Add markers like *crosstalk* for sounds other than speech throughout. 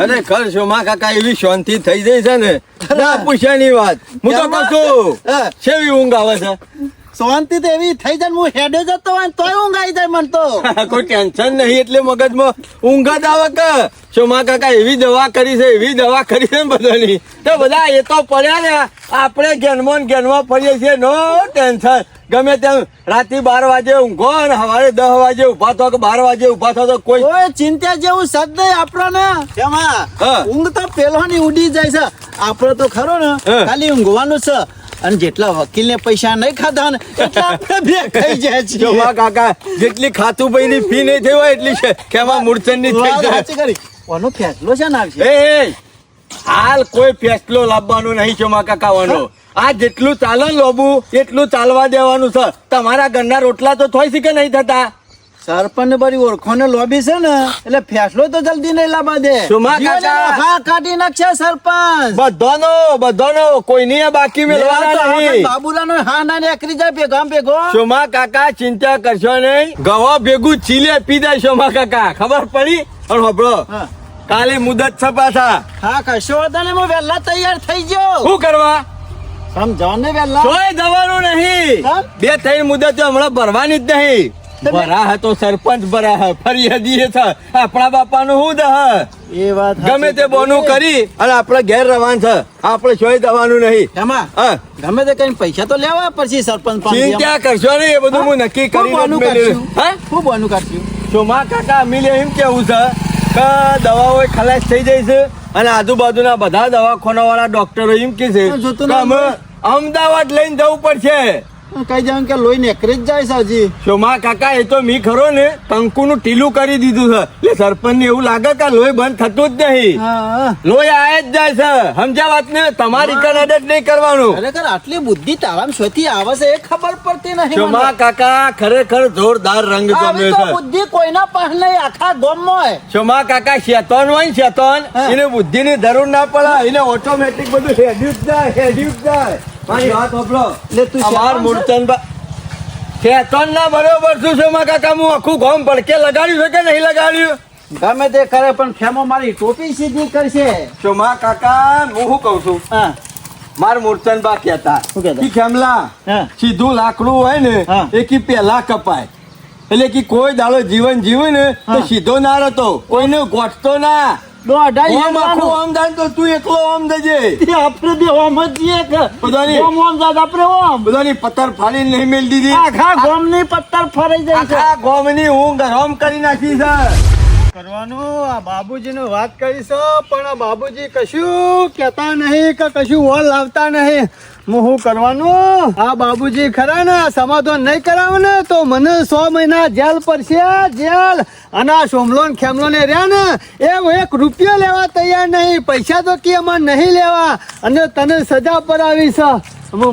અરે ખર શોમા કાકા એવી શાંતિ થઈ જાય છે ને. ના પૂછ્યાની વાત. હું તો કશું. કેવી ઊંઘ આવે છે. શાંતિ તો એવી થઈ જાય હું હેડે જતો હોય તોય ઊંઘ આવી જાય મને તો. *laughs* કોઈ ટેન્શન નહીં એટલે મગજમાં ઊંઘ જ આવે કે. શોમા કાકા એવી દવા કરી છે એવી દવા કરી છે બધાની? તો બધા એ તો પડ્યા ને આપણે ગેનમાં ગેનમાં પડીએ છીએ નો ટેન્શન ગમે તેમ રાતે બાર વાગે ઊંઘો ને સવારે દસ વાગે ઊભા થો કે બાર વાગે ઊભા થો તો કોઈ ચિંતા જેવું શબ્દ આપણને. એમાં હા. ઊંઘ તો પેલોની ઉડી જાય છે. આપણો તો ખરો ને ખાલી ઊંઘવાનું છે. અને જેટલા વકીલને પૈસા નહીં ખાધા ને એટલા આપણે બે ખાઈ જાય છે શોમા કાકા જેટલી ખાતું ભાઈ ફી નહીં થઈ હોય એટલી છે. કેવા મૂર્છનની થઈ જાય. કરી કોનો ફેસલો છે ને આવશે એ હાલ કોઈ ફેસલો લાવવાનો નહીં છે માં કાકાવાનો આ જેટલું ચાલે લોબુ એટલું ચાલવા દેવાનું છે. તમારા ઘરના રોટલા તો થોઈ છે કે નહીં થતા. સરપંચ બરી ઓળખોને લોબી છે ને એટલે ફેસલો તો જલ્દી નહીં લાવવા દે. કાકા. હા કાઢી નાખશે સરપંચ. બધાનો બધાનો કોઈની બાકી મેળવાના નહીં. બાબુલાનો હા ના એકરી જાય ભેગો ભેગો. સોમા કાકા ચિંતા કરશો નહીં. ગવા ભેગું ચીલે પી જાય સોમા કાકા? ખબર પડી? અને હબળો. કાલે મુદત છે પાછા. હા કશો વાંધો ને હું વહેલા તૈયાર થઈ ગયો શું કરવા? સમજાવ ને વહેલા. કોઈ દવાનું નહીં? બે થઈ મુદત હમણાં ભરવાની જ નહીં. તમે- ભરા હે તો સરપંચ બરાહ હે ફરિયાદી છે આપણા બાપાનું શું દહ? એ વાત ગમે તે બોનું કરી અને આપણે ઘેર રવાન છે. આપણે સોય દવાનું નહીં. એમાં હા. ગમે તે કઈ પૈસા તો લેવા પછી સરપંચ ચિંતા કરશો નહીં એ બધું હું? નક્કી કરી બોનું કરશું. હા? બોનું કાઢ્યું સોમા કાકા અમીલે એમ કેવું છે? કે દવાઓ ખલાસ થઈ જાય છે અને આજુબાજુના બધા દવાખાના વાળા ડોક્ટરો એમ કે છે ના અમદાવાદ લઈને જવું પડશે. કઈ જાવ કે લોહી નેકરી જ જાય છે હજી કાકા એ તો મી ખરો ને કંકુનું ટીલું કરી દીધું છે. એટલે સરપંચ ને એવું લાગે કે લોહી બંધ થતું જ નહીં. લોહી આય જ જાય છે. સમજ્યા વાત ને? તમારી કન જ નહીં કરવાનું. ખરેખર આટલી બુદ્ધિ તારામ શોથી આવે છે એ ખબર પડતી નહીં સોમા કાકા ખરેખર જોરદાર રંગ જમ્યો છે. બુદ્ધિ કોઈના પાસે નહીં આખા ગોમ હોય. સોમા કાકા શેતોન હોય ને શેતોન એને બુદ્ધિ ની જરૂર ના પડે. એને ઓટોમેટિક બધું હેડ્યું જ જાય હેડ્યું જ જાય. મારી વાત સાંભળો. એટલે તું અમાર શેતોન છે? ના બરોબર છું સોમા કાકા હું આખું ગામ ભડકે લગાડ્યું છે કે નહીં લગાડ્યું? ગમે તે કરે પણ મારી ટોપી સીધી કરશે. સોમા કાકા હું શું કઉ છું? હા. માર મૂર્તન બા કહેતા. ખેમલા સીધું લાકડું હોય ને એ કી પેલા કપાય. એટલે કે કોઈ દાડો જીવન જીવે ને તો સીધો ના રહેતો કોઈને ગોઠતો ના. જાય તો તું એકલો ઓમ દેજે. આપણે બે ઓમ જ છીએ કે. બધાની- ઓમ ઓમ જાત આપણે ઓમ. બધાની પથ્થર ફાડી નહીં મેલ દીધી. આખા ગામની પત્તર ફરાઈ જાય છે. આખા ગોમની હું હરામ કરી નાખી છે. કરવાનું? આ બાબુજીનું વાત કરી પણ આ બાબુજી કશું કહેતા નહીં કે કશું વોલ લાવતા નહીં. હું કરવાનું? આ બાબુજી ખરા ને નહીં કરાવે તો મને સો મહિના જેલ પડશે, જેલ. અને આ સોમલો ને ખેમલો ને રહ્યા ને એ એક રૂપિયો લેવા તૈયાર નહીં, પૈસા તો કે અમારે નહીં લેવા, અને તને સજા પર આવી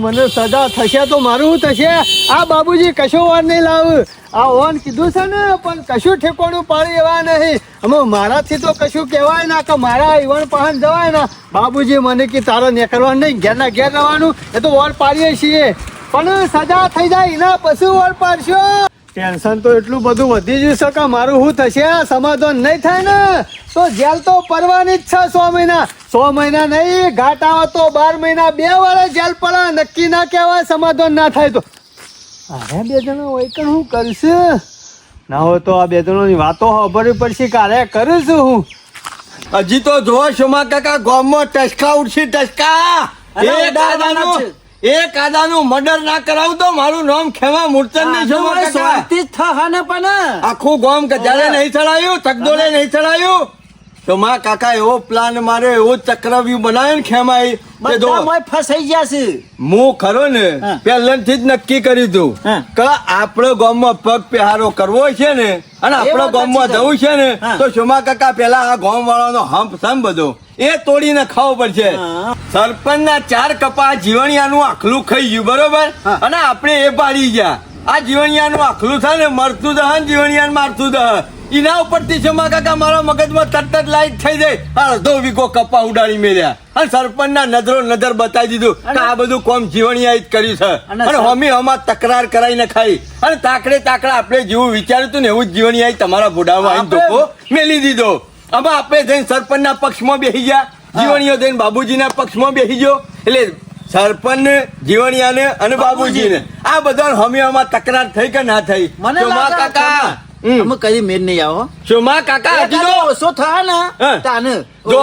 મને સજા થશે તો મારું થશે? આ બાબુજી કશો વાર નહીં લાવ. આ ઓન કીધું છે ને, પણ કશું ઠેકોણું પાડી એવા નહીં. અમે મારાથી તો કશું કહેવાય ના કે મારા ઈવણ પહાણ જવાય ના. બાબુજી મને કે તારો નીકળવાનું નહીં, ઘેરના ઘેર રહેવાનું, એ તો વોર પાડીએ છીએ. પણ સજા થઈ જાય, એના પછી વોર પાડશો. ટેન્શન તો એટલું બધું વધી ગયું છે કે મારું શું થશે? સમાધાન નહીં થાય ને? તો જેલ તો પડવાની જ છે સો મહિના. સો મહિના નહીં, ઘાટ તો બાર મહિના બે વાર જેલ પડે નક્કી ના કહેવાય, સમાધાન ના થાય તો. અરે બે જણા હોય કે હું કરશે? ના હોય તો આ બે જણાની વાતો ખબર પડશે કારે કરું છું હું. હજી તો જો સોમા કાકા ગોમમાં ટસકા ઉડશે ટસકા. એક આદાનું એક આદાનું મર્ડર ના કરાવું તો મારું નામ ખેમા મૂર્તન ને સોમા કાકા. સ્વાર્થી થહાને પણ. આખું ગામ ગજારે નહીં ચડાયું તકદોલે નહીં ચડાયું. તો માં કાકા એવો પ્લાન મારે એવો ચક્રવ્યૂહ બનાવ્યો ને ખેમાઈ બધા ફસાઈ ગયા છે. હું ખરો ને. પહેલેથી જ નક્કી કરી કે આપણો ગામમાં પગ પહેરો કરવો છે ને અને આપણો ગામમાં જવું છે ને તો સોમા કાકા પેલા આ ગામ વાળાનો હંપ સમ બધો. એ તોડીને ખાવો પડશે. સરપંચ ના ચાર કપા જીવણિયાનું આખલું ખાઈ ગયું બરોબર? અને આપણે એ પાડી ગયા. આ જીવણિયાનું આખલું થાય ને મરતું દહન ને જીવણિયાને મારતું દહ એના ઉપરથી જમા કાકા મારા મગજમાં તરત જ લાઈટ થઈ જાય. અડધો વીઘો કપા ઉડાડી મેળ્યા અને સરપંચના નજરો નજર બતાવી દીધું કે આ બધું કોમ જીવણિયા જ કર્યું છે. અને હમી હમા તકરાર કરાઈને ખાઈ. અને તાકડે તાકડે આપણે જેવું વિચાર્યું હતું ને એવું જ જીવણિયા તમારા ભોડામાં આવીને ધોકો મેલી દીધો. આમાં આપણે જઈને સરપંચના પક્ષમાં બેસી ગયા. જીવણીઓ જઈને બાબુજીના પક્ષમાં બેસી ગયો. એટલે સરપંચ જીવણિયાને અને બાબુજીને. આ બધા હમીઓમાં તકરાર થઈ કે ના થઈ? મને કાકા. અમે કદી મેર નહીં આવો. શોમા કાકા હજુ ઓછો થાય ને. તાને. જો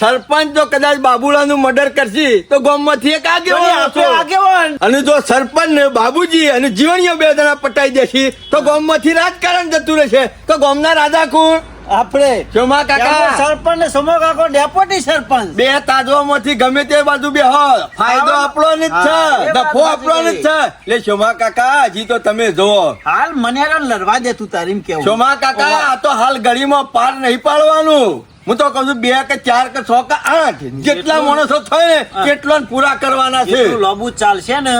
સરપંચ જો કદાચ બાબુલાનું મર્ડર કરશે તો ગામમાંથી એક આગેવાન. અને જો સરપંચ ને બાબુજી અને જીવણીઓ બે જણા પટાઈ દેશે તો ગામમાંથી રાજકારણ જતું રહેશે. તો ગામના રાજા કોણ? આપણે સોમા કાકા. સરપંચ ને સોમા કાકો ડેપ્યુટી સરપંચ. બે તાજવામાંથી ગમે તે બાજુ બે હો. ફાયદો આપણો જ છે નફો આપણો જ છે. એટલે સોમા કાકા હજી તો તમે જોવો હાલ મને લડવા દે તું તારીમ કેવું. સોમા કાકા આ તો હાલ ગળીમાં પાર નહીં પાડવાનું. હું તો કહું છું બે કે ચાર કે છ કે આઠ. જેટલા માણસો થાય ને કેટલો ને પૂરા કરવાના છે. એટલું લોબુ ચાલશે ને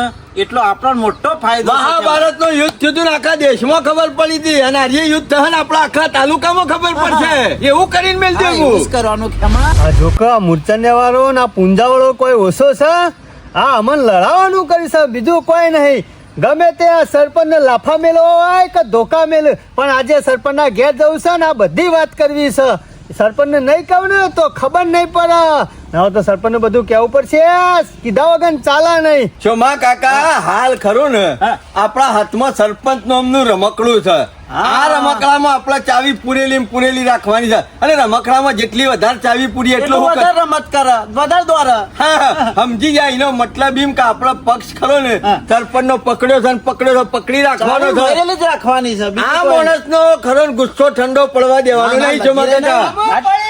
એટલો આપણો મોટો ફાયદો. મહાભારતનું યુદ્ધ થયું હતું આખા દેશમાં ખબર પડી હતી. અને આજે યુદ્ધ થશે ને આપણા આખા તાલુકામાં ખબર પડશે. એવું કરીને મેલ હા, કરવાનું આ જોકા મૂર્છન્ય વાળો ના પૂંજા વાળો કોઈ ઓછો છે? આ અમન લડાવવાનું કરીશ બીજું કોઈ નહીં. ગમે તે આ સરપંચ ને લાફા મેલો હોય કે ધોકા મેલ પણ આજે સરપંચ ના ઘેર જવું છે ને આ બધી વાત કરવી છે. સરપંચ ને નહીં કહું ને તો ખબર નહીં પડે. હવે તો સરપંચ ને બધું કેવું પડશે. કીધા વગર ચાલે નહીં. ચોમા કાકા હાલ ખરું ને. આપણા હાથમાં સરપંચ નામનું રમકડું છે. આ રમકડામાં આપણે ચાવી પૂરેલી પૂરેલી રાખવાની છે. અને રમકડામાં જેટલી વધારે ચાવી પૂરી એટલું વધારે રમત કરે વધારે દ્વારા સમજી જાય એનો મતલબ એમ કે આપણો પક્ષ ખરો ને સરપંચ નો પકડ્યો છે પકડ્યો છે પકડી રાખવાનો છે. જ રાખવાની છે આ માણસ નો ખરો ગુસ્સો ઠંડો પડવા દેવાનો ના, ના, નહીં કાકા.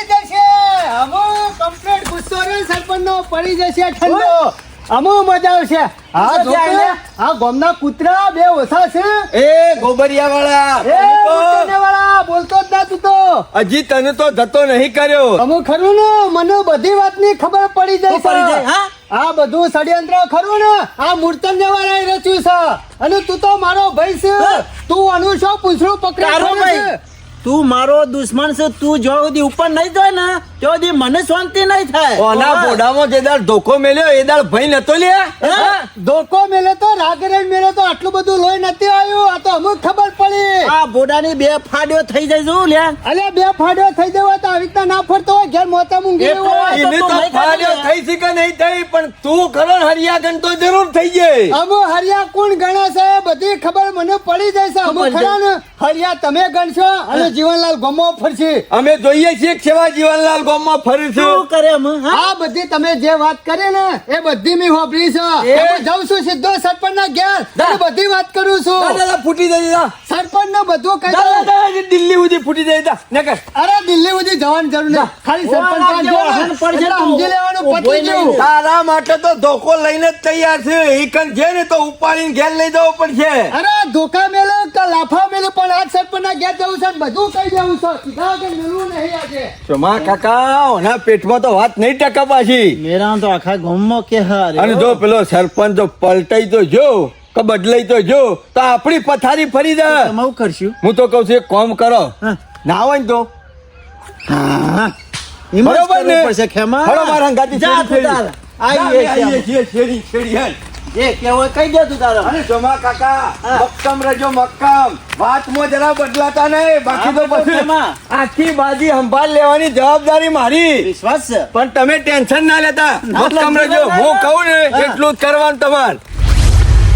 અમુ કમ્પ્લીટ ગુસ્સો રે સરપંચ નો પડી જશે ઠંડો. અમુ મજા આવશે. હા જોકે? આ ગોમના કૂતરા બે ઓછા છે. એ ગોબરિયા એ વાળા વાળા બોલતો જ ના તું. તો હજી તને તો જતો નહીં કર્યો. અમુ ખરું ને મને બધી વાતની ખબર પડી જાય પડી જાય, હા? આ બધું ષડયંત્ર ખરું ને આ મૂર્તન જવાના રચ્યું છે. અને તું તો મારો ભાઈ છે. તું આનું શું પૂછડું પકડી તારો ભાઈ તું મારો દુશ્મન છે તું જો સુધી ઉપર નહીં જાય ને ત્યાં દી મને શાંતિ નહીં થાય. ઓના બોડામાં જે દાળ ધોકો મેલ્યો એ દાળ ભાઈ નતો લે ધોકો મેલ્યો તો રાગરેણ મેલ્યો તો આટલું બધું લોહી નથી આવ્યું. આ તો અમુક ખબર પડી. આ બોડાની બે ફાડ્યો થઈ જાય જો લે અલે બે ફાડ્યો થઈ જવો તો આવી રીતે ના ફરતો હોય ઘેર મોતા મૂંગી હોય. એને તો તો ફાડ્યો થઈ છે કે નહીં થઈ પણ તું ખરો હરિયા ગણતો જરૂર થઈ જાય. અમુ હરિયા કોણ ગણે છે? બધી ખબર મને પડી જાય છે. અમુ ખરા ને હરિયા તમે ગણશો અને જીવનલાલ ગમો ફરશે. અમે જોઈએ છીએ કેવા સેવા જીવનલાલ ગામમાં ફરે શું કરે આ બધી તમે જે વાત કરી ને એ બધી મેં હોભળી છે. એ- હું જાઉં છું સીધો સરપંચ ના. ઘેર બધી વાત કરું છું. ફૂટી જાય સરપંચ ને બધું કહી દિલ્હી સુધી ફૂટી જાય દા. નીકળ. અરે દિલ્હી સુધી જવાની જરૂર નહીં. ખાલી સરપંચ. સમજી લેવાનું પતી ગયું. તારા માટે તો ધોકો લઈને જ તૈયાર છે. ઈ કણ છે ને તો ઉપાડીને ઘેર લઈ જવો પડશે. અરે ધોકા મેલે કે લાફા મેલે પણ આજ સરપંચ ના ઘેર જવું છે ને બધું કહી દેવું છે. સીધા વગર મેળવું નહીં આજે. કાકા ઓના પેટમાં તો વાત નહીં ટકા પાછી. મેરા તો આખા ગામમાં કે અને જો પેલો સરપંચ જો પલટાઈ તો જો કે બદલાઈ તો જો તો આપણી પથારી ફરી દે. આવું કરશું. હું તો કહું છું એક કામ કરો. ના હોય ને તો. હા. બરોબર ને? ખેમા. હળો મારા હંગાથી જા શેરી તું તાર. આવીએ આવીએ છીએ. છીએ શેરી હેલ. જે કેવો કઈ કહી દે તું તારો? અને જોમા કાકા મક્કમ રજો મક્કમ. વાતમાં જરા બદલાતા નહીં બાકી તો પછી આખી બાજી સંભાળ લેવાની જવાબદારી મારી. વિશ્વાસ છે. પણ તમે ટેન્શન ના લેતા. મક્કમ રજો હું કહું ને એટલું જ કરવાનું તમારે.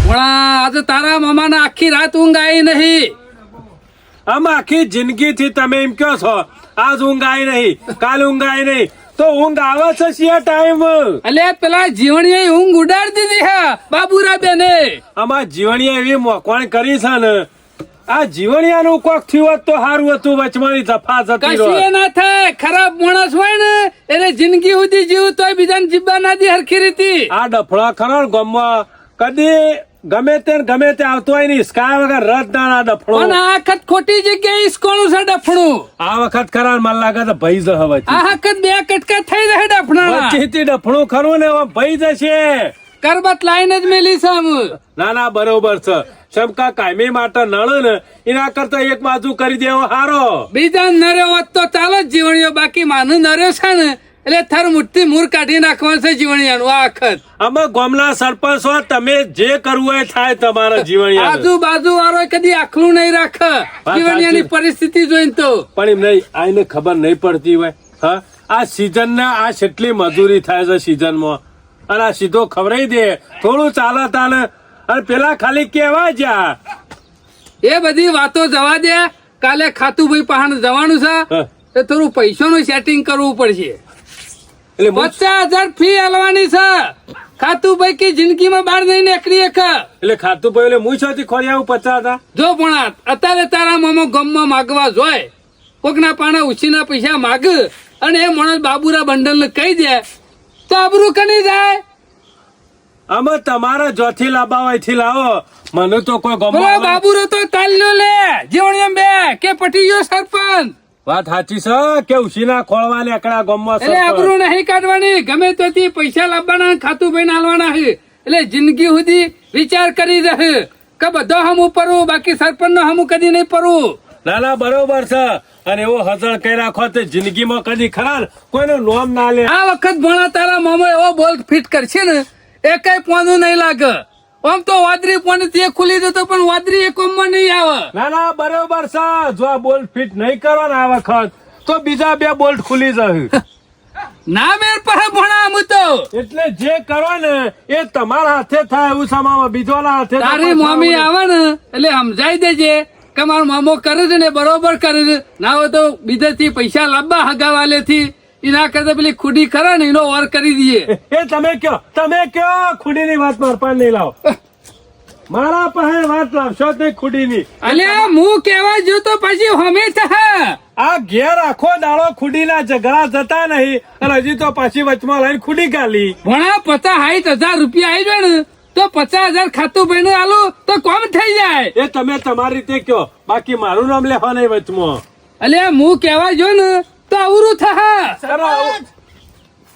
ઓળા આજે તારા મામાને આખી રાત ઊંઘ આવી નહીં. આમ આખી જિંદગી થી તમે એમ કહો છો આજ ઊંઘ આવી નહીં કાલ ઊંઘ આવી નહીં. તો ઊંઘ આવે છે શિયા ટાઈમ અલે પેલા જીવણીએ ઊંઘ ઉડાડી દીધી હે બાબુરા બેને આમાં જીવણીએ એવી મોકવાણ કરી છે ને આ જીવણિયાનું કોક થયું હોત તો સારું હતું વચમાની જફા જતી કશું ના થાય ખરાબ માણસ હોય ને એને જિંદગી સુધી જીવ તોય બીજાને જીબા ના દી હરખી રીતી. આ ડફળા ખરો ગમવા કદી ગમે તે ગમે તે આવતો હોય ને સ્કાય વગર રદ દાણા ના ડફળો પણ આ વખત ખોટી જગ્યાએ ઈસકોણું છે ડફણું. આ વખત ખરા મને લાગે તો ભઈ જ હવે આ વખત બે કટકા થઈ રહે ડફણા ચીતી ડફણું ખરું ને ભઈ જશે. કરબત લાઈને જ મેલી છે આમ. ના ના બરોબર છે. શમકા કાયમી માટે નળ ને એના કરતા એક બાજુ કરી દેવો હારો. બીજા નર્યો હોત તો ચાલો જ જીવણીઓ બાકી માનું નર્યો છે ને એટલે થર મુઠ્ઠી મૂર કાઢી નાખવાનું છે જીવણિયાનું આ વખત અમે ગોમલા સરપંચ હો તમે જે કરવું હોય થાય તમારા જીવન આજુબાજુ વાળો કદી આખલું નહીં રાખે. જીવણિયાની પરિસ્થિતિ જોઈને તો. પણ એમ નહીં આઈને ખબર નહીં પડતી હોય. હા? આ સીઝન ને આ કેટલી મજૂરી થાય છે સીઝનમાં અને આ સીધો ખવડાવી દે. થોડું ચાલે તાને અને પેલા ખાલી કેવા જ્યાં. એ બધી વાતો જવા દે. કાલે ખાતું ભાઈ પહાણ જવાનું છે. એ તો થોડું પૈસાનું સેટિંગ કરવું પડશે. એટલે પચાસ હજાર ફી આલવાની છે. ખાતું ભાઈ કે જિંદગીમાં બહાર નહીં નીકળી એક. એટલે ખાતું પડ્યું એટલે હું છોથી ખોરી આવું પચાસ હતા જો પણ અત્યારે તારા મામો ગમમાં માગવા જોય. કોકના પાણા ઉછીના પૈસા માગ અને એ માણસ બાબુરા બંડલ કહી દે તો આબરું કની જાય? અમે તમારા જોથી હોયથી લાવો. મને તો કોઈ ગમો બાબુરો તો તાલ્યો લે જીવણિયમ બે કે પટી ગયો સરપંચ? વાત સાચી છે? કે ઉશીના ખોળવા ને એકડા ગમવા એટલે આબરૂ નહીં કાઢવાની ગમે ત્યાંથી પૈસા લાવવાના ખાતું ભાઈ નાલવાના છે. એટલે જિંદગી સુધી વિચાર કરી રહે. કે બધો હમું પરવું બાકી સરપંચ નો હમું કદી નહીં પરું. ના ના બરોબર છે. અને એવો હસણ કરી રાખો તે જિંદગીમાં કદી ખરા કોઈનું નોમ ના લે. આ વખત ભણા તારા મામો એવો બોલ ફિટ કરશે ને એ કઈ પોનું નહીં લાગે. આમ તો વાદરી પણ તે ખુલી દે તો પણ વાદરી એ કોમમાં નહીં આવે. ના ના બરોબર છે. જો આ બોલ્ટ ફિટ નહીં કરો ને આ વખત તો બીજા બે બોલ્ટ ખુલી જશે. ના મેર પર ભણા હું તો. એટલે જે કરો ને એ તમારા હાથે થાય એવું સમામાં બીજોના હાથે તારી મમ્મી આવે ને એટલે સમજાઈ દેજે કે મારો મામો કરે છે ને બરોબર કરે છે. ના હોય તો બીજેથી પૈસા લાવવા હગાવાલે થી એના કરતા પેલી ખુડી ખરા ને એનો વાર કરી દઈએ. એ તમે કયો તમે કયો ખુડીની વાત માર પાસે નહીં લાવો. મારા પાસે વાત લાવશો જ નહીં ખુડીની. અલ્યા હું કેવા જો તો પછી હમે આ ઘેર આખો દાડો ખુડીના ઝઘડા જતા નહીં અને હજી તો પાછી વચમાં લઈને ખુડી ગાલી. ભણા પચાસ સાઠ હજાર રૂપિયા આવી જાય ને તો પચાસ હજાર ખાતું ભાઈ આલું તો કોમ થઈ જાય. એ તમે તમારી રીતે કયો બાકી મારું નામ લેવા નહીં વચમાં. અલ્યા હું કેવા જો ને તો અવરું થા.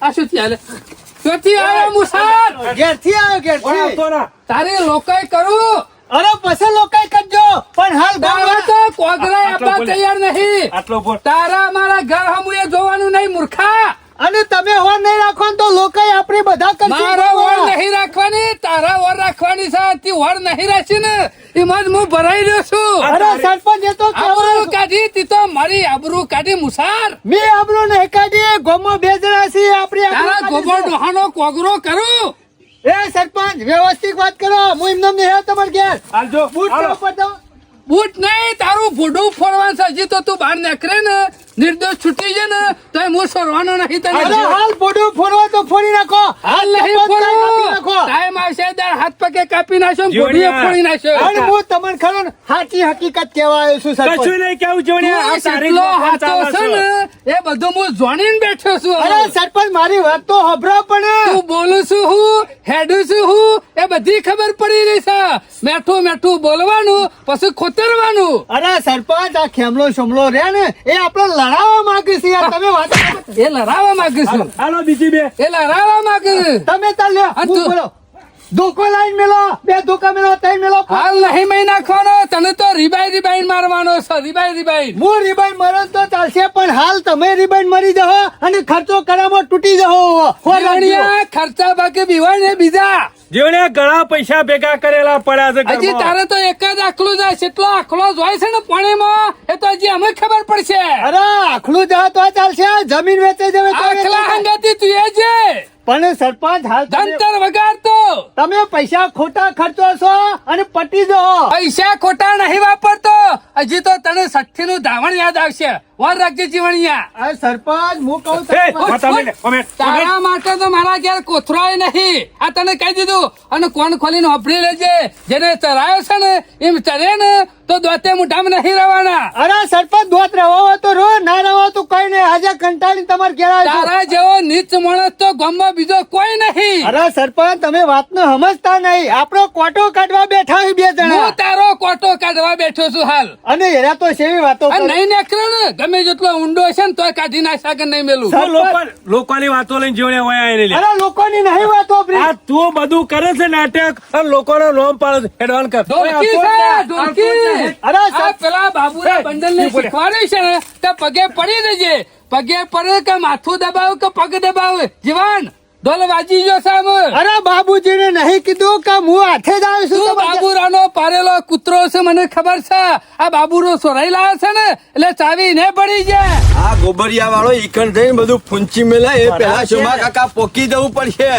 આ શું ચાલે ક્યાંથી આવ્યો મુસાર ઘેરથી આવ્યો ઘેરથી. તારે લોકાય કરું? અરે પછી લોકાય કરજો. પણ હાલ તારા તો કોગરા આપવા તૈયાર નહીં. તારા મારા ઘર હમુએ જોવાનું નહીં મૂર્ખા. અને તમે હોર નહીં રાખો ને તો લોકો આપણે બધા કરશે. મારો વર નહીં રાખવાની તારા વર રાખવાની છે. તી વર નહીં રાખી ને એમાં હું ભરાઈ રહ્યો છું. અરે સરપંચ એ તો આબરૂ કાઢી તી તો મારી આબરૂ કાઢી મુસાર. મેં આપણો નહીં કાઢીએ ગોમો બે છે આપણે તારા ગોમો. ડોહાનો કોગરો કરું. એ સરપંચ વ્યવસ્થિત વાત કરો. હું એમને નહીં તમારે ઘેર. હાલજો બૂટ. ઉપર દો. બૂટ નહીં તારું ભૂડું ફોડવાનું છે. તો તું બહાર નીકળે ને નિર્દોષ છૂટી જાય ને તો હું સોરવાનો નહીં અરે તને. હાલ ભૂડું ફોડવા તો ફોડી નાખો. હાલ નહીં ફોડું. નાખો. ટાઈમ આવશે તાર હાથ પગે કાપી નાખશો ભૂડીએ ફોડી નાખશો. અને હું તમને ખરો સાચી હકીકત કહેવા આવ્યો છું સરપંચ. કશું નહીં કેવું જોડ્યા આ સારીલો હાથો છે. ને એ બધું હું જોણીને બેઠો છું. અરે સરપંચ મારી વાત તો હભરો પણ. તું બોલું છું હું હેડું છું હું એ બધી ખબર પડી રહી છે. મેઠું મેઠું બોલવાનું પછી ખોતરવાનું અરે સરપંચ આ ખેમલો શમલો રે ને એ આપણે લડાવવા માંગે છે યાર. તમે વાત એ લડાવવા માંગે છે. હાલો બીજી બે. એ લડાવવા માંગે છે. તમે તાર લ્યો હું બોલો. ધોકો લાઈન મેલો બે ધોકા મેલો ત્રણ મેલો. હાલ નહીં મહી નાખવાનો તને તો રીબાઈ રીબાઈ મારવાનો છે રીબાઈ રીબાઈ. હું રીબાઈ મરો તો ચાલશે પણ હાલ તમે રીબાઈ મરી જાઓ અને ખર્ચો કરામો તૂટી જાઓ. ખર્ચા બાકી બીવાય ને બીજા. જીવણે ઘણા પૈસા ભેગા કરેલા પડ્યા છે હજી તારે તો એક જ આખલું જાય કેટલો આખલો જ હોય છે ને પાણીમાં? એ તો હજી અમે ખબર પડશે. અરે આખલું જા તો ચાલશે. જમીન વેચે જવે તો આખલા હંગાતી તું એ છે પણ સરપંચ હાલ તમે- ધંતર વગાડતો. તમે પૈસા ખોટા ખર્ચો છો અને પટી જો પૈસા ખોટા નહીં વાપરતો. હજી તો તને સઠ્ઠી નું ધાવણ યાદ આવશે. વર રાખજે જીવણિયા. અરે સરપંચ હું કહું. વાત તારા માટે તો મારા ઘેર કોથરોય નહીં. આ તને કહી દીધું. અને કોણ ખોલીને ઓફરી લેજે. જેને ચરાયો છે ને એમ ચરે ને તો દોતે મુઠામાં નહીં રહેવાના અરે સરપંચ દોત રવા તો રો ના રવા તો કઈ નહીં. આજે કંટાળી તમારે ઘેર આવ્યો તારા જેવો નીચ માણસ તો ગામમાં બીજો કોઈ નહીં. અરે સરપંચ તમે વાતને સમજતા નહીં. આપણો કોટો કાઢવા બેઠા બે બે હું જણા તારો કોટો કાઢવા બેઠો છું હાલ. અને એરા તો સેવી વાતો નહીં નીકળ્યો ને ગમે જેટલો ઊંડો હશે ને તોય કાઢી ના કે નહીં મેલું. લોકો- લોકોની વાતો લઈને જીવડે હોય એને લે. અરે લોકોની નહીં વાતો આ તું બધું કરે છે નાટક અને લોકોનો લોમ પાડે છે. હેડવાન કર. છે? અરે આ પેલા બાબુરા બંડલ ને શીખવાડે છે ને તે પગે પડી દેજે પગે પડે કે માથું દબાવ કે પગ દબાવ? જીવાન. ઢોલ વાજી ગયો સામ અરે બાબુજીને નહીં કીધું કે હું હાથે જ આવ્યો છું તું તમારે. બાબુરાનો પારેલો કૂતરો છે મને ખબર છે? આ બાબુરો સોરાઈ લાવે છે ને? એટલે ચાવી ને પડી જાય આ ગોબરિયા વાળો ઈકણ થઈને બધું ફૂંચી મેલે એ પેલા શોમા કાકા પોકી જવું પડશે.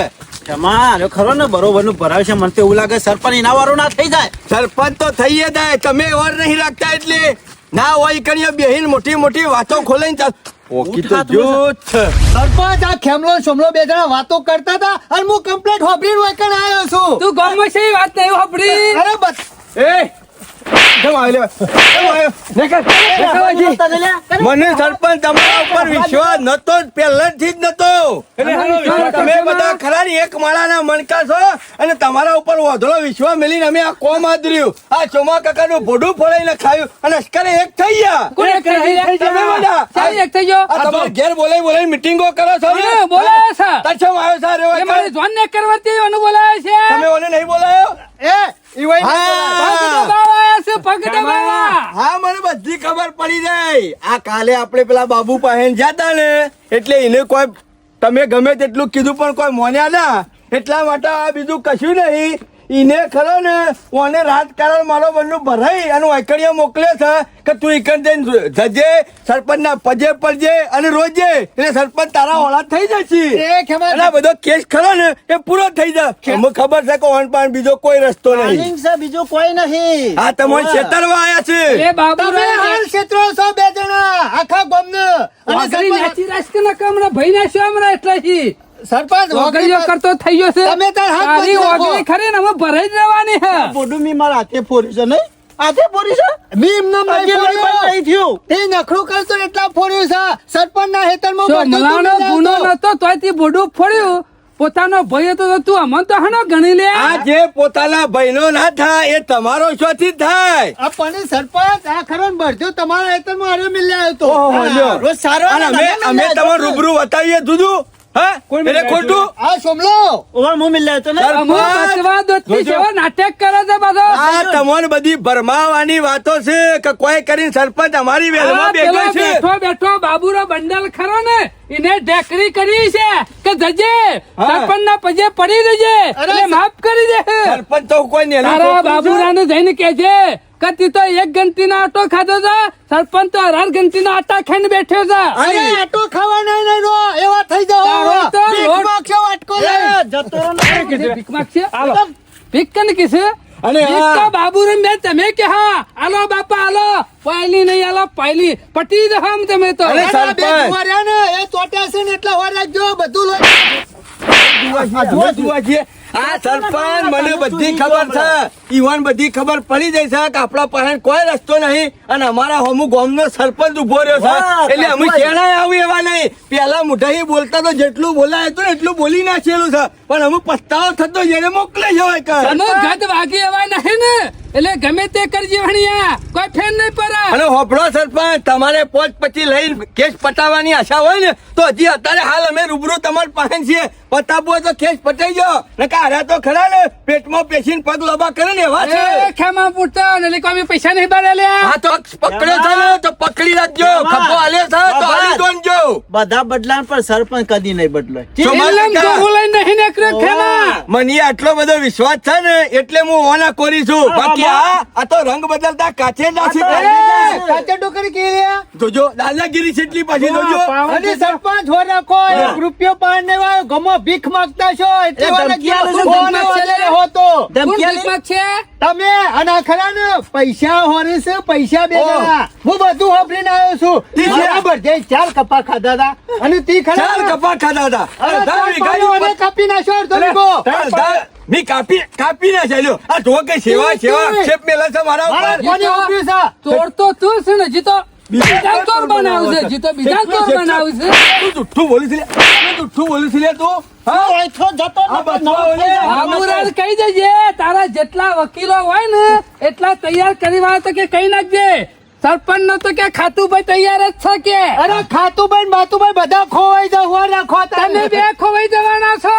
ક્ષમા ખરો ને બરોબરનું ભરાવશે મને તો એવું લાગે સરપંચ એના વાળો ના થઈ જાય. સરપંચ તો થઈ જાય તમે વાર નહીં રાખતા એટલે. ના હોય ઈકણીઓ બેહીન મોટી મોટી વાતો ખોલાઈને પોકી તો જો સરપંચ આ ખેમલો શમલો બે જણા વાતો કરતા હતા અને હું કમ્પ્લેટ હોભરીને વૈકણ આવ્યો છું. તું ગામમાં છે એ વાત નહીં હોબરી અરે બસ. એ મને સરપંચ તમારા ઉપર વિશ્વાસ નતો પહેલાથી જ નતો તમે બધા ખરા ને? એક માળાના મણકા છો અને તમારા ઉપર વધોળો વિશ્વાસ મેલીને અમે આ કોમ આદર્યું. આ ચોમા કાકાનું ભોડું ફોડાઈને ખાયું અને અશ્કરે એક થઈ ગયા. કોણ એક થઈ ગઈ? તમે બધા. ચાલ એક થઈ ગયો. આ તમારે ઘેર બોલાઈ બોલાઈ મીટિંગો કરો છો બોલાયો છે. ને તમે ઓને નહીં બોલાયો? એ હા. મને બધી ખબર પડી જાય. આ કાલે આપણે પેલા બાબુ પાસે જતા ને એટલે એને કોઈ તમે ગમે તેટલું કીધું પણ કોઈ મોન્યા ના. એટલા માટે આ બીજું કશું નહીં. ઈને ખરો ને ઓને રાજકારણ મારો બંને ભરાઈ અને વાયકડીયા મોકલે છે કે તું ઈકણ જઈને જજે સરપંચ ના પજે પડજે અને રોજે. એટલે સરપંચ તારા ઓળા થઈ જશે. એ અને બધો કેસ ખરો ને એ પૂરો થઈ જાય. અમને ખબર છે કે ઓન પણ બીજો કોઈ રસ્તો નહીં. છે બીજું કોઈ નહીં. આ તમે છેતરવા આયા છે. એ બાબુ તમે હાલ ક્ષેત્રો છો બે જણા આખા ગામને. અને વાઘરી સરપંચ- નાચી રાસ કે કામ ના ભઈ નાખ્યો હમણાં એટલેથી. સરપંચ વાઘરી કરતો થઈ ગયો છે. તમે તાર હાથ તારી રાખો. ખરી ને અમે ભરાઈ જ રહેવાની હે બોડું મી મારા હાથે ફોરી છે નહીં? હાથે ફોરી છે? મી એમને. લડવાનું નહીં થયું. તે નખરું કરતો એટલા ફોડ્યું છે. સરપંચ ના હેતરમાં મલાનો ગુનો નતો તોય તે બોડું ફોડ્યું પોતાનો ભય હતો તો તું અમન તો હનો ગણી લે. આ જે પોતાના ભયનો ના થાય એ તમારો શોથી થાય. આ પણ સરપંચ આ ખરો ને બળજો તમારા હેતરમાં હારે મિલ્યા આવ્યો તો. રોજ સારો અમે અમે તમારું રૂબરૂ બતાવીએ જુદું. હા? એટલે ખોટું? આ સોમલો ઓવા મું મિલ્યા તો ને? અમો બચવા દોસ્તી જોજો. જેવા નાટક કરે છે બધો. આ તમારી બધી ભરમાવાની વાતો છે કે કોઈ કરીને સરપંચ અમારી બેઠો બેઠો બાબુરો બંડલ ખરો ને એને ઢેકરી કરી છે કે જજે. સરપંચ ના પજે પડી દેજે અરે માફ કરી દે. સરપંચ તો કોઈ નેલું તારા છોકરું છે. જઈને કે છે કે તી તો એક ઘંટી નો આટો ખાધો છે સરપંચ તો અઢાર ઘંટી નો આટા ખાઈને બેઠો છે. આટો થઈ જાઓ. ભીખ લોટ- વાટકો એ, જતો રહો ને. ભીખ માગશે ભીખ કને કીધું અને આ- બાબુરામ બેન તમે કે હા આલો બાપા આલો પાયલી નહીં આલો પાયલી પટી દો હમ તમે તો. અરે, અરે આ બે સરપંચ. ને એ ચોટ્યા છે ને એટલા વાર રાખજો બધું લો દુવા દુવા. આ સરપંચ મને બધી ખબર છે. ઈવન બધી ખબર પડી જાય છે કે આપણા પાસે કોઈ રસ્તો નહીં અને અમારા હમુ ગામનો સરપંચ ઊભો રહ્યો છે. એટલે અમે ક્યાંય આવું એવા નહીં. પેલા મોઢાથી બોલતા તો જેટલું બોલાય હતું એટલું બોલી નાખેલું છે. પણ અમે પસ્તાવો થતો જેને મોકલે છે કર. વાગી એવા નહીં ને. એટલે ગમે તે કરજે ભણિયા કોઈ ફેર નહીં પડે. અને હોપડો સરપંચ તમારે પોચ પછી લઈને કેસ પટાવવાની આશા હોય ને તો હજી અત્યારે હાલ અમે રૂબરૂ તમારી પાસે છીએ. પતાવવું હોય તો કેસ પટાઈ જાઓ. ને હારા તો ખરા ને પેટમાં પેશીને પગ લોબા કરે ને એવા છે? ખેમા પૂરતા ને એટલે કોઈ અમે પૈસા નહીં ભરે લે હા તો પકડ્યો છે તો પકડી રાખજો. ખભો હાલે છે તો હાલી દોનજો બધા બદલાણ પર સરપંચ કદી નહીં બદલાય. એલમ કા. લઈને નહીં નીકળ્યો ખેમા. મને આટલો બધો વિશ્વાસ છે ને એટલે હું ઓના કોરી છું. બાકી આ આ તો રંગ બદલતા કાચે નાસી કાચા ટોકરી કે? જોજો દાદાગીરી છેટલી પાછી જોજો. અને સરપંચ હો રાખો એક રૂપિયો પાન ને ગમો ભીખ માંગતા છો એટલે ધમકી આલે છે. ધમકી કોને છે. તો તમે અને ખરા ને પૈસા હોરે છે પૈસા બે હું બધું વાપરીને આવ્યો છું. તી બરાબર જે ચાર કપા ખાધા હતા. અને તી ખરા ચાર કપા ખાધા હતા. કાપી નાખ્યો. દાળ- દાળ- મી કાપી કાપી ના ચાલ્યો આ તો કે સેવા સેવા. તું. મેલા છે મારા ઉપર? ચોર તો તું છે ને જીતો બીજા ચોર બનાવશે જીતો બીજા ચોર બનાવશે તું જુઠ્ઠું બોલી છે તું જુઠ્ઠું બોલી છે તું. હા? ઓળખો જતો. બાબુરાજ કહી દેજે. જેટલા વકીલો હોય ને એટલા તૈયાર કરી વાળા તો કે કઈ નાખજે સરપંચ નો તો કે ખાતુભાઈ તૈયાર જ છે કે. અરે ખાતુભાઈ બાતુભાઈ બધા ખોવાઈ જવા નાખો તમે બે ખોવાઈ જવાના છો.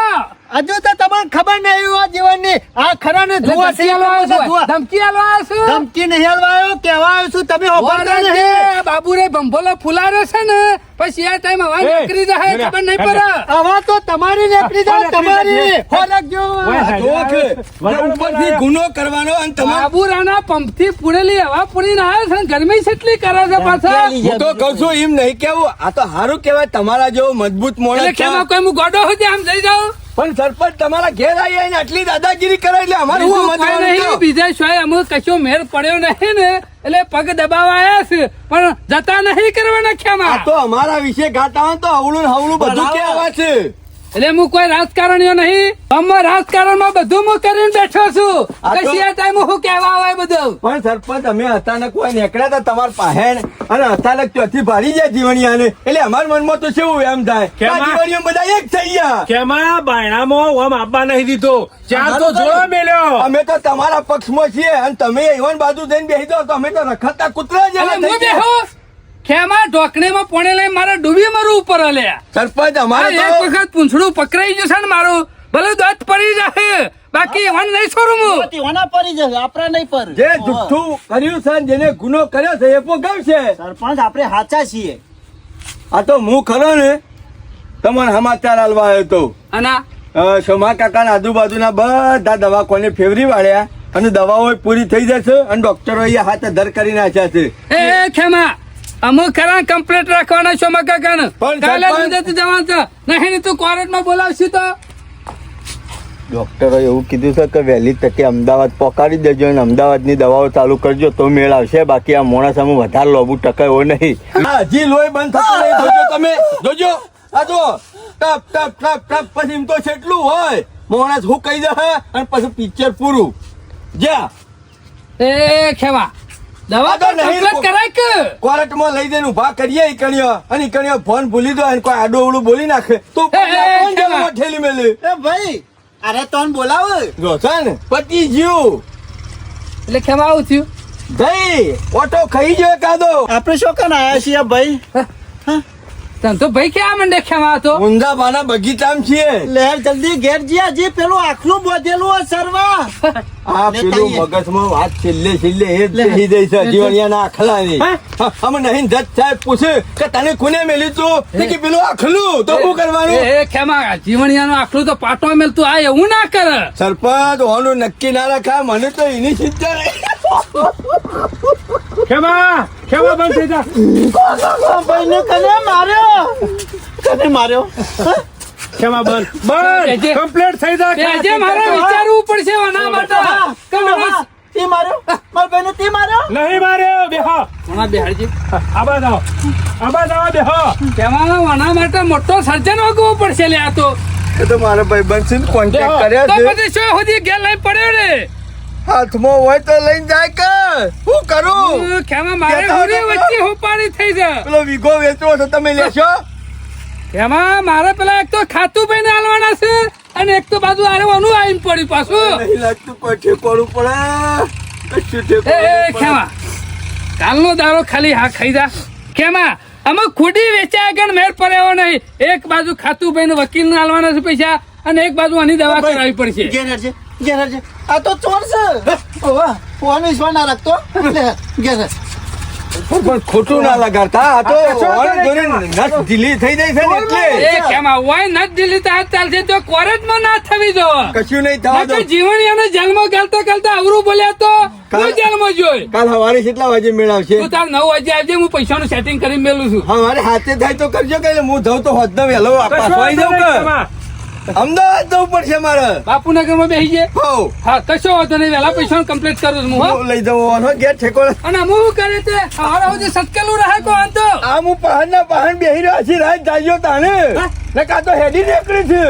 હજુ તો તમને ખબર નહીં આ જીવનની. આ ખરા ને ધુઆ ધમકી આલવા આવ્યો છું. ધમકી આલવા આવ્યો છું? ધમકી નહીં હાલવા આવ્યો? કહેવા આવ્યો છું તમે હોપાડતા બોલો નહીં બાબુ રે ભંભોલો ફુલારો છે ને પછી આ ટાઈમ હવા નીકળી જાય ખબર નહીં પડે. આવા તો તમારી નીકળી જાય તમારી. હો લાગ્યો ઉપરથી ગુનો કરવાનો અને બાબુ બાબુરાના પંપથી પૂરેલી હવા પૂરીને આવે છે ને ગરમી કેટલી કરે છે પાછા? હું તો કહું છું એમ નહીં કેવું આ તો સારું કેવાય તમારા જેવો મજબૂત મોડે છે. કોઈ હું ગોડો હોય આમ જઈ જાઉં? પણ સરપંચ તમારા ઘેર આવી આવીને આટલી દાદાગીરી કરે એટલે અમારે હું બીજા સિવાય અમુક કશો મેર પડ્યો નહીં ને એટલે પગ દબાવા આવ્યા છે. પણ જતા નહીં કરવાના ખ્યામાં. તો અમારા વિશે ગાતા તો હવળું હવળું બધું. કહેવા છે. એટલે હું કોઈ રાજકારણીઓ નહીં. અમાર રાજકારણમાં બધું હું કરીને બેઠો છું. આ ટાઈમ હું કેવા આવે બધું. પણ સરપંચ અમે અચાનક કોઈ નીકળ્યા હતા તમારા પાહેણ અને અચાનક ચોથી ભાડી ગયા જીવણિયાને. એટલે અમારા મનમાં તો શું એમ થાય? કે જીવણીઓ બધા એક થઈ ગયા. કેમાં? બાયણામાં ઓમ આપવા નહીં દીધો. ચાર તો જોડો મેલ્યો. અમે તો તમારા પક્ષમાં છીએ અને તમે એવન બાજુ જઈને બેસી દો તો અમે તો રખડતા કૂતરા જેવા ખેમાં ઢોકણીમાં પોણે લઈ મારે ડૂબી મારું ઉપર અલ્યા સરપંચ આ અમારે એક તો વખત પૂંછડું પકડાઈ જશે ને મારું. ભલે દત પડી જાય બાકી વન નહીં છોડું હું. તેવાના પડી જશે આપણા નહીં પર. જે જુઠ્ઠું કર્યું છે જેને ગુનો કર્યો છે એ ભોગવશે સરપંચ આપણે સાચા છીએ. આ તો હું ખરો ને તમને સમાચાર આલવા આવ્યો તો. અને શોમા કાકાના આજુબાજુના બધા દવાખાને ફેવરી વાળ્યા અને દવાઓ પૂરી થઈ જશે અને ડોક્ટરો હાથ ધર કરી નાખ્યા છે. એ ખેમા. અમુક ખરા કમ્પ્લેટ રાખવાના છો મકા કાન કાલે સરપંચ- જવાનું છે. નહીં ને તું કોર્ટમાં બોલાવશું તો. ડોક્ટરો એવું કીધું છે કે વહેલી તકે અમદાવાદ પોકારી દેજો અને અમદાવાદની દવાઓ ચાલુ કરજો તો મેળ આવશે. બાકી આ મોણાસામાં વધારે લોબુ ટકાયો નહીં. હજી લોહી બંધ થતું નહીં. જોજો તમે જોજો. આ જો ટપ ટપ ટપ ટપ પછી એમ તો છેટલું હોય. મોણસ હું કહી દે અને પછી પિક્ચર પૂરું. જા. એ ખેમા દવા તો નહીં કરાય કે? કોર્ટમાં લઈ જઈને ઊભા કરીએ ઈકણીઓ અને ઈકણીઓ ફોન ભૂલી દો અને કોઈ આડું અવળું બોલી નાખે. તો કોણ જેલમાં ઠેલી મેલે? એ ભાઈ અરે તને બોલાવ. જો છે ને? પતી ગયું. એટલે કેમ આવું થયું? ભાઈ ઓટો ખાઈ ગયો કાદો આપણે શું કાન આયા છીએ ભાઈ? તને તો ભાઈ ક્યાં મંડે ખેમા તો? ઊંધા બાના બગીચામાં છીએ. લે જલ્દી ઘેર જીયા જે પેલું આખલું બોધેલું સરવા. આ પેલું. મગજમાં વાત છેલ્લે છેલ્લે એ જ લે. બેસી છે જીવણિયાના આખલાની અમે નહીં જજ સાહેબ પૂછે કે તને કોને મેલ્યું તું? કે પેલું આખલું. તો શું કરવાનું? એ ખેમા જીવણિયાનું આખલું તો પાટો મેલતું. આ એવું ના કરે. સરપંચ ઓનું નક્કી ના રાખા મને તો એની ચિંતા નહીં. ખેમા ખેમા બંધ થઈ જા. ભાઈને કને માર્યો? કને માર્યો? હા? બન. બન! કમ્પ્લીટ થઈ જા તે આજે મારે વિચારવું પડશે આના માટે કે હા, મને- માર્યો? મારા બેને તી માર્યો? નહીં માર્યો બેહો. હમણાં બેહાડજી. આબા આવો આબા આવો બેહો. તેમાં આના માટે મોટો સર્જન વાગવો પડશે લે આ તો. એ તો મારા ભાઈ છે કોન્ટેક્ટ કર્યા તો છે. પછી શું સુધી ઘેર લઈ પડ્યો રે. હાથમાં હોય તો લઈને જાય કે. હું કરું? હું ખેમા મારે. વચ્ચે હોપારી થઈ જા. પેલો વીઘો વેચવો તો તમે લેશો? ખેમા મારે પેલા એક તો ખાતું પૈને હાલવાના છે અને એક તો બાજુ આરવાનું આવીને પડ્યું પાછું. નહીં લાગતું કોઈ ઠેકોડું પડે. એ. ખેમા. કાલનો દારો ખાલી હા ખાઈ જા. ખેમા અમે ખુડી વેચ્યા આગળ મેર પડ્યો નહીં. એક બાજુ ખાતું ભાઈ વકીલ ને હાલવાના છે પૈસા અને એક બાજુ આની દવા કરાવી પડશે. ઘેર છે ઘેર છે. આ તો ચોર છે. ઓવા ફોન વિશ્વાસ ના રાખતો. હેડ. પણ ખોટું ના લગાડતા. આ તો નસ ઢીલી થઈ જાય છે એટલે. એ કેમ ખેમા નસ ન તો હાથ ચાલશે તો કોરેજમાં ના થવી જો કશું નહીં થવા દો. જીવન એને જન્મ ગાલતા ગાલતા અવરું બોલ્યા તો કોઈ જન્મ જોઈ? કાલ સવારે કેટલા વાગે મેળવશે તું તાર નવ વાગે આજે હું પૈસાનું સેટિંગ કરી મેલું છું. સવારે હાથે થાય તો કરજો કે હું જઉં તો હોદ્દો વહેલો કશો હોય આવી જાઉં કે. અમદાવાદ જવું પડશે મારે. બાપુનગરમાં બેસી જાય હા. કશો વાંધો નહીં વેલા પૈસા કમ્પ્લીટ કરું છું હું હો. હું લઈ જવું ગેટ ઠેકો અને હું કરે તે? સવારે સુધી સટકેલું રહે કોણ તો આ હું પહાડ ના પહાડ બેહી રહ્યો છે રાત જાગ્યો તાને ને કાં તો હેડી નીકળી છે.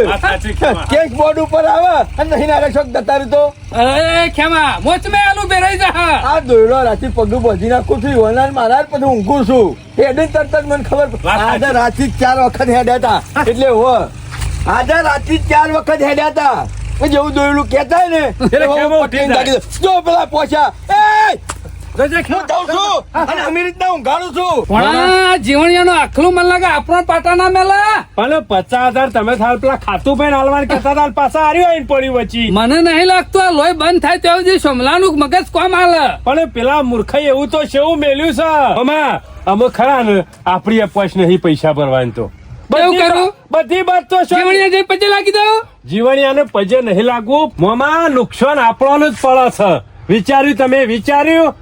કેસ બોર્ડ ઉપર આવે અને નહીં નારક્ષક દતારી તો. અરે ખેમા મોચ મેં આલુ બેરાઈ જા. આ દોયડો રાતી પગું બોધી નાખું છું વનાર મારા પછી ઊંઘું છું. હેડી તરત જ મને ખબર આજે રાતી ચાર વખત હેડ્યા હતા. એટલે હો. આજે રાતે જ ચાર વખત હેડ્યા હતા પછી જેવું દોયડું કેતા ને એટલે હું? જાગી જાઉં. જો પેલા પોછા. એ જજે હું જાઉં છું અને અમી રીતના ઊંઘાડું છું. પણ આ જીવણીયાનો આખલું મને લાગે આપણો પાટા ના મેલા. પણ પચાસ તમે થાલ પેલા ખાતું ભાઈ હાલવાનું કહેતા હતા પાછા હાર્યો પડ્યું વચ્ચી. મને નહીં લાગતું લોહી બંધ થાય ત્યાં સુધી સોમલાનું મગજ કોમ હાલે. પણ પેલા મૂર્ખ એવું તો શેવું મેલ્યું છે? અમા અમે ખરા ને આપણી અપવાસ નહીં પૈસા ભરવાની તો. એવું બધી કરું? બધી બાત તો? જીવણીયા પછી લાગી દઉં જીવણિયાને પજે નહીં લાગવું. મોમાં નુકસાન આપણવાનું જ પડે છે. વિચાર્યું તમે વિચાર્યું?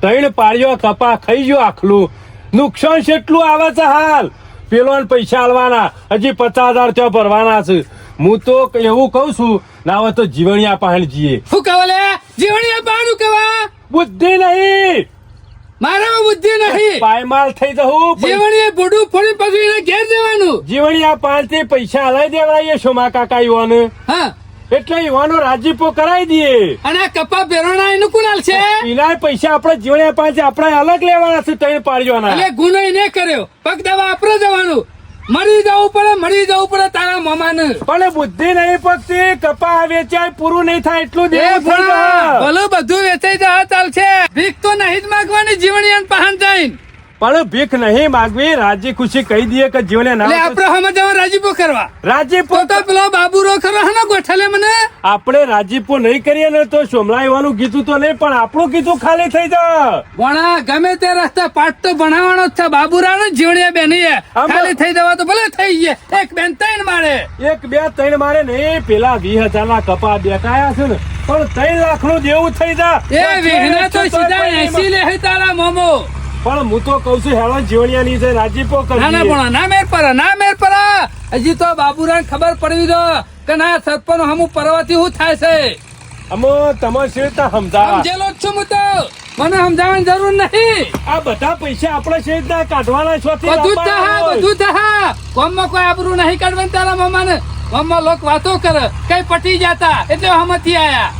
ત્રણ પાડ્યો કપા ખાઈ ગયો આખલું. નુકસાન કેટલું આવે છે હાલ. પેલો પૈસા આલવાના. હજી પચાસ હજાર ત્યાં ભરવાના છે. હું તો એવું કઉ છું ના હોય તો જીવણિયા પાણી જઈએ. શું કહો લે જીવણીયા પાણી કહેવા? બુદ્ધિ નહીં. મારામાં બુદ્ધિ નહીં. પાયમાલ થઈ જવું. જીવણીએ બુડું ફોડી પછી એને ઘેર જવાનું. જીવણિયા પાંચથી પૈસા હલાઈ દેવડાવીએ સોમા કાકા યુવાને. હા. એટલે યુવાનો રાજીપો કરાવી દઈએ. અને આ કપા પહેરવાના એનું કુણાલ છે એના પૈસા આપણે જીવણિયા પાંચ આપણે અલગ લેવાના છે ત્રણ પાડવાના એટલે ગુનો એને કર્યો. પગ દવા આપડે જવાનું. મરી જવું પડે મરી જવું પડે તારા મામાને પણ બુદ્ધિ નહીં પકતી કપા વેચાય પૂરું નહીં થાય એટલું દેવું. ભલું બધું વેચાઈ જવા ચાલશે ભીખ તો નહીં જ માગવાની જીવણી પહાણ જઈને. પણ ભીખ નહીં માગવી રાજી ખુશી કહી દઈએ કે જીવને ના આપણે હમે જવા રાજીપો કરવા. રાજીપો તો પેલો બાબુરો ખરો હને ગોઠલે મને આપણે રાજીપો નહીં કરીએ ને તો સોમલા એવાનું કીધું તો નહીં પણ આપણું કીધું ખાલી થઈ જાય ભણા ગમે તે રસ્તા પાઠ તો ભણાવવાનો જ છે બાબુરાનો જ જીવણીયા બેની ખાલી થઈ જવા તો ભલે થઈ જાય એક બેન ત્રણ મારે. એક બે ત્રણ મારે નહીં પેલા વીસ હજાર ના કપા બેકાયા છે ને પણ ત્રણ લાખનું જેવું થઈ જાય એ વિહના તો સીધા એસી લે તારા મોમો. પણ હું તો કઉ છું હેલો જીવણિયા ની છે રાજીપો ના ના પણ ના મેર પર ના મેર પર. હજી તો બાબુરાન ખબર પડવી દો કે ના સરપંચ હમુ પરવાથી હું થાય છે. અમો તમે શી તા સમજાવા? સમજેલો જ છું હું તો. મને સમજાવવાની જરૂર નહીં આ બધા પૈસા આપણે છે રીતના કાઢવાના છો બધું જ હા બધું જ હા કોમમાં કોઈ આબરૂ નહીં કાઢવાની તારા મામાને. કોમમાં લોક વાતો કરે કઈ પટી જતા એટલે હમથી આયા.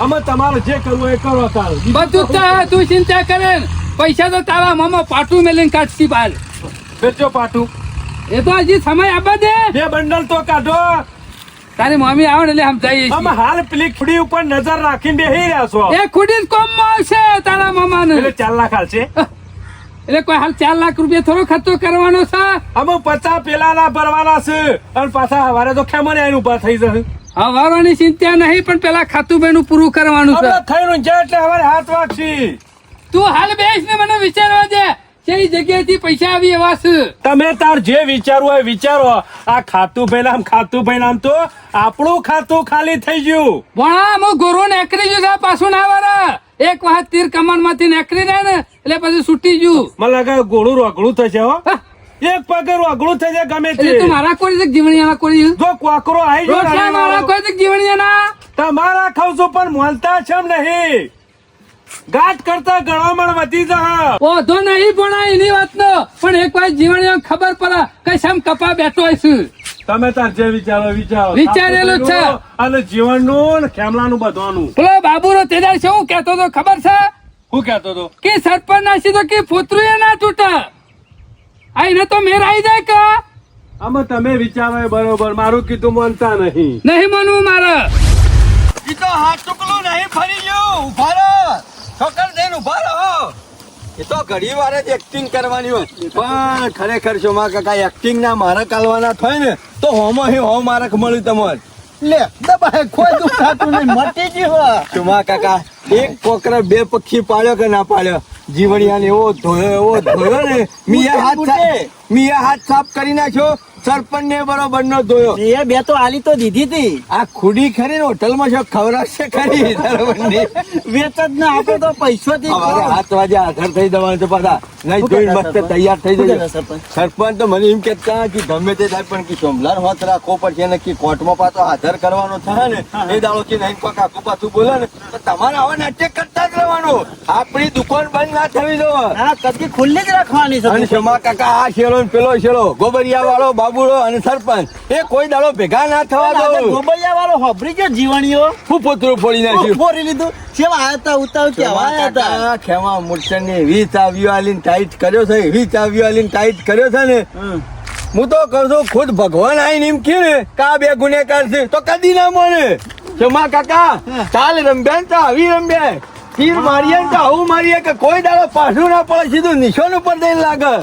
આમાં તમારે જે કરવું એ કરો તાર બધું તું ચિંતા કરે પૈસા તો તારા મામા પાટું મેલીને કાઢતી બહાર વેચો પાટું. એ તો હજી સમય આપવા દે બે બંડલ તો કાઢો. તારી મમ્મી આવે ને એટલે જઈએ અમે હાલ પેલી ખુડી ઉપર નજર રાખીને બેહી રહ્યા છો. એ ખુડી જ કોમમાં આવશે તારા મામાને. એટલે ચાર લાખ હાલશે. એટલે કોઈ હાલ ચાર લાખ રૂપિયા થોડો ખર્ચો કરવાનો છે? અમે પચાસ પેલા ના ભરવાના છે. અને પાછા હવારે તો ખેમને આઈને ઊભા થઈ જશે. હવારોની ચિંતા નહીં પણ પેલા ખાતુભાઈ નું પૂરું કરવાનું છે. આપણે છે એટલે હવારે હાથ વાગશી. તું હાલ બેસ ને મને વિચારવા દે. કઈ જગ્યાએથી પૈસા આવી એવા છે? તમે તાર જે વિચારવું હોય વિચારો. આ ખાતું ભાઈ ખાતું ભાઈ તો આપણું ખાતું ખાલી થઈ ગયું. ભણા હું ગોરો નેકરી ગયું પાછું ના વાળા એક વખત તીર કમાનમાંથી નેકરી જાય ને એટલે પછી છૂટી ગયું. મને લાગે ગોળું રોગડું થશે હો હા, એક પગે થઈ જાય ગમે તે. તું મારા કોઈ છે જીવણીયાના કોઈ જો કોકરો આવી ગયો રોટલા મારા કોઈ છે જીવણીયાના તમારા ખાવ છું પણ મોલતા છે નહીં. ગાંઠ કરતા ગળામણ વધી જા ઓધો નહીં ભણા એની વાત નો. પણ એક વાર જીવણીયા ખબર પડે કે શેમ કપા બેઠો હશું તમે તાર જે વિચારો વિચારો. વિચારેલું છે. અને જીવનનું ને ખેમલાનું બધવાનું. પેલો બાબુરો તેદાર શું કેતો તો ખબર છે? શું કેતો તો કે સરપંચ નાસી તો કે ફોતરું ના તૂટે. આ એને તો મેર આવી જાય કા. આમાં તમે વિચારો બરોબર મારું કીધું માનતા નહીં. નહીં માનવું મારે. ઈ તો હાથ ટુકડું નહીં ફરી ગયું ઊભા રહો. છોકર થઈને ઊભા રહો. એ તો ઘડી વાર જ એક્ટિંગ કરવાની હોય. પણ ખરેખર શું માં કાકા એક્ટિંગ ના મારક કાલવાના થાય ને તો હોમો હી હો મારક મળ્યું તમારે લે દબાય કોઈ દુઃખ થતું નહીં મટી ગયું ચુમા કાકા એક કોકરા બે પક્ષી પાળ્યો કે ના પાળ્યો? જીવણિયાને એવો ધોયો એવો ધોયો ને મિયા હાથ મિયા હાથ સાફ કરી નાખ્યો સરપંચ ને બરોબર નો ધોયો. એ બે તો આલી તો દીધી હતી. આ ખુડી ખરી હોટલમાં છો ખવડાવશે ખરી. વેચ જ ના આપો તો પૈસો થી હાથ વાગે આધાર થઈ જવાનું છે પાછા. નહીં જોઈ મસ્ત તૈયાર થઈ જજો. સરપંચ? સરપંચ તો મને એમ કહેતા કે ગમે તે થાય પણ કે સોમલાર હોત રાખવો પડશે ને કે કોર્ટમાં પાછો હાજર કરવાનો થાય ને એ દાડો કે નહીં કોઈ કાકુ પાછું બોલે ને તો તમારે આવા નાટ્ય કરતા જ રહેવાનું. આપણી દુકાન બંધ ના થવી હા કદી ખુલ્લી જ રાખવાની છે અને શમા કાકા આ શેરો ને પેલો છેલો. ગોબરિયા વાળો બાબુડો અને સરપંચ. એ કોઈ દાડો ભેગા ના થવા દો ગોબરિયા વાળો હોભરી ગયો જીવણીઓ. હું પોતરું ફોડી નાખ્યું. ફોરી લીધું. કેવા હતા ઉતાવ કેવા હતા ખેમા ખેમા મૂર્છનની વીસ આવ્યો આલીને ટાઈટ કર્યો છે. વીસ આવ્યો આલીને ટાઈટ કર્યો છે ને. હું તો કહું છું ખુદ ભગવાન આઈને એમ કે ને કા બે ગુનેગાર છે. તો કદી ના મળે. જમા કાકા ચાલ રમ્યા ને તો આવી રમ્યા તીર મારીએ તો આવું મારીએ કે કોઈ દાડો પાછું ના પડે સીધું નિશાન ઉપર જઈને લાગે.